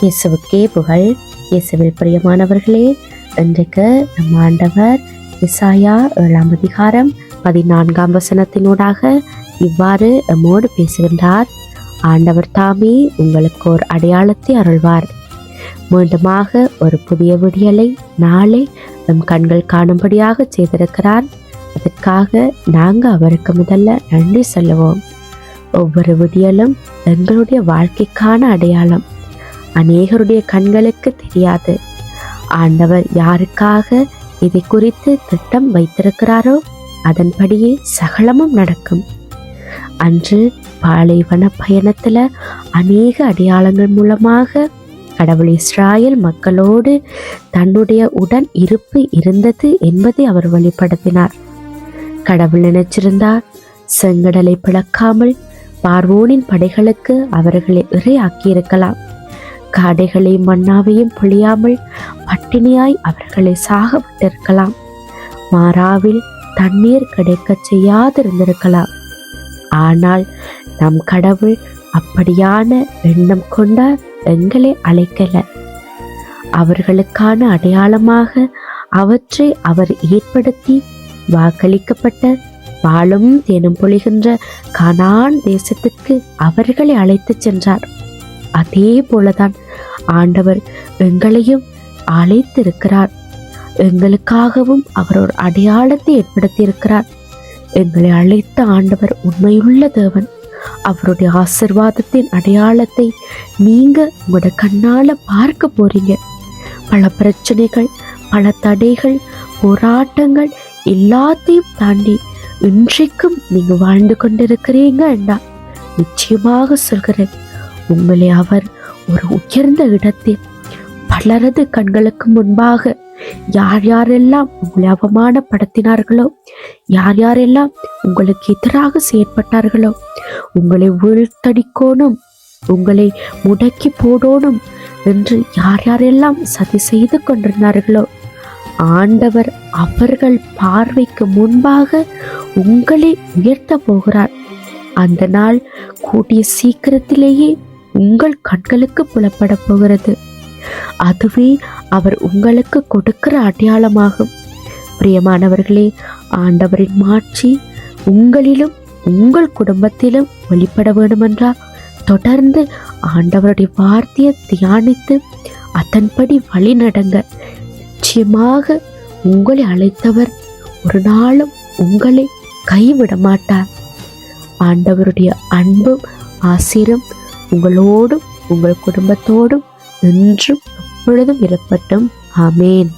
இயேசுவுக்கே புகழ். இயேசுவில் பிரியமானவர்களே இன்றைக்கு நம் ஆண்டவர் இசாயா ஏழாம் அதிகாரம் பதினான்காம் வசனத்தினூடாக இவ்வாறு எம்மோடு பேசுகின்றார். ஆண்டவர் தாமே உங்களுக்கு ஒரு அடையாளத்தை அருள்வார். மீண்டுமாக ஒரு புதிய விடியலை நாளை நம் கண்கள் காணும்படியாக செய்திருக்கிறார். அதற்காக நாங்கள் அவருக்கு முதல்ல நன்றி சொல்லுவோம். ஒவ்வொரு விடியலும் எங்களுடைய வாழ்க்கைக்கான அடையாளம். அநேகருடைய கண்களுக்கு தெரியாது. ஆண்டவர் யாருக்காக இதை குறித்து திட்டம் வைத்திருக்கிறாரோ அதன்படியே சகலமும் நடக்கும். அன்று பாலைவன பயணத்துல அநேக அடையாளங்கள் மூலமாக கடவுள் இஸ்ராயல் மக்களோடு தன்னுடைய உடன் இருப்பு இருந்தது என்பதை அவர் வெளிப்படுத்தினார். கடவுள் நினைச்சிருந்தார் செங்கடலை பிளக்காமல் பார்வோனின் படைகளுக்கு அவர்களை இரையாக்கியிருக்கலாம். காடைகளையும் மண்ணாவையும் பொழியாமல் பட்டினியாய் அவர்களை சாகப்பட்டிருக்கலாம் மாறாவில் தண்ணீர் கிடைக்கச் செய்யாதிருந்திருக்கலாம். ஆனால் நம் கடவுள் அப்படியான எண்ணம் கொண்ட எங்களை அழைக்கல. அவர்களுக்கான அடையாளமாக அவற்றை அவர் ஏற்படுத்தி வாக்களிக்கப்பட்ட வாழும் தேனும் பொழிகின்ற கனான் தேசத்துக்கு அவர்களை அழைத்துச் சென்றார். அதே போலதான் ஆண்டவர் எங்களையும் அழைத்திருக்கிறார். எங்களுக்காகவும் அவர் ஒரு அடையாளத்தை ஏற்படுத்தியிருக்கிறார். எங்களை அழைத்த ஆண்டவர் உண்மையுள்ள தேவன். அவருடைய ஆசிர்வாதத்தின் அடையாளத்தை நீங்க உங்களோட கண்ணால பார்க்க போறீங்க. பல பிரச்சனைகள் பல தடைகள் போராட்டங்கள் எல்லாத்தையும் தாண்டி இன்றைக்கும் நீங்க வாழ்ந்து கொண்டிருக்கிறீங்க என்றா நிச்சயமாக சொல்கிறேன். உங்களை அவர் ஒரு உயர்ந்த இடத்தில் பலரது கண்களுக்கு முன்பாக யார் யாரெல்லாம் உங்களை அவமானப்படுத்தினார்களோ யார் யாரெல்லாம் உங்களுக்கு எதிராக செயற்பட்டார்களோ உங்களை வீழ்த்தடிக்கோணும் உங்களை முடக்கி போடணும் என்று யார் யாரெல்லாம் சதி செய்து கொண்டிருந்தார்களோ ஆண்டவர் அவர்கள் பார்வைக்கு முன்பாக உங்களை உயர்த்த போகிறார். அந்த நாள் கூடிய சீக்கிரத்திலேயே உங்கள் கண்களுக்கு புலப்பட போகிறது. அதுவே அவர் உங்களுக்கு கொடுக்கிற அடையாளமாகும். பிரியமானவர்களே ஆண்டவரின் மாட்சி உங்களிலும் உங்கள் குடும்பத்திலும் வெளிப்பட வேண்டுமென்றால் தொடர்ந்து ஆண்டவருடைய வார்த்தையை தியானித்து அதன்படி வழி நடங்க. நிச்சயமாக உங்களை அழைத்தவர் ஒரு நாளும் உங்களை கைவிட மாட்டார் ஆண்டவருடைய அன்பும் ஆசிரும் உங்களோடும் உங்கள் குடும்பத்தோடும் என்றும் எப்பொழுதும் இருப்பட்டும். ஆமேன்.